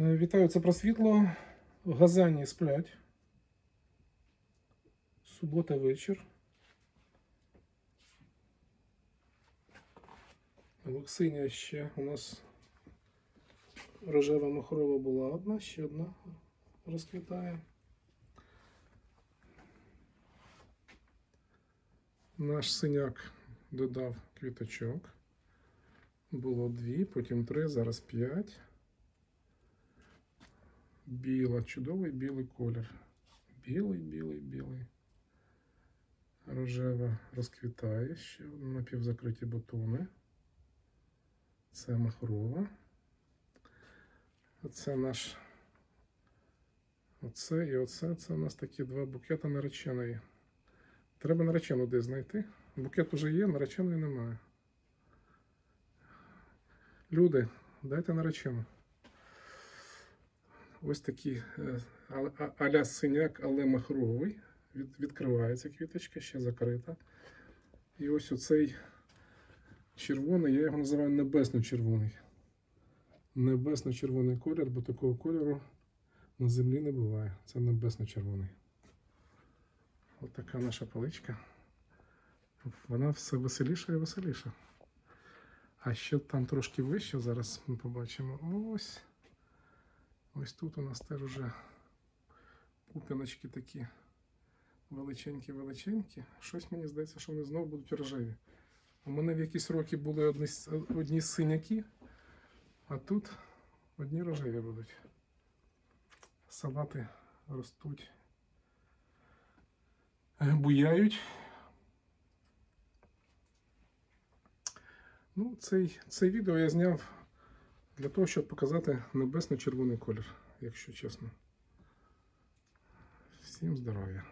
Е, Вітаю, це про світло. Газані сплять. Субота вечір. Луксиня ще у нас рожева махрова була одна, ще одна розквітає. Наш синяк додав квіточок. Було дві, потім три, зараз п'ять. Біла, чудовий білий колір. Білий, білий, білий. Рожева розквітає ще напівзакриті бутони. Це махрова. Оце наш. Оце і оце. Це у нас такі два букета нареченої. Треба наречену де знайти. Букет уже є, нареченої немає. Люди, дайте наречену. Ось такий е, аля синяк, але махровий. Від, відкривається квіточка, ще закрита. І ось оцей червоний, я його називаю небесно-червоний. Небесно-червоний колір, бо такого кольору на землі не буває. Це небесно-червоний. Ось така наша паличка. Вона все веселіша і веселіша. А ще там трошки вище, зараз ми побачимо. Ось. Ось тут у нас теж уже пупіночки такі величенькі-величенькі. Щось мені здається, що вони знову будуть рожеві. У мене в якісь роки були одні, одні синяки, а тут одні рожеві будуть. Салати ростуть, е, буяють. Ну, цей, це відео я зняв для того, щоб показати небесно-червоний колір, якщо чесно. Всім здоров'я!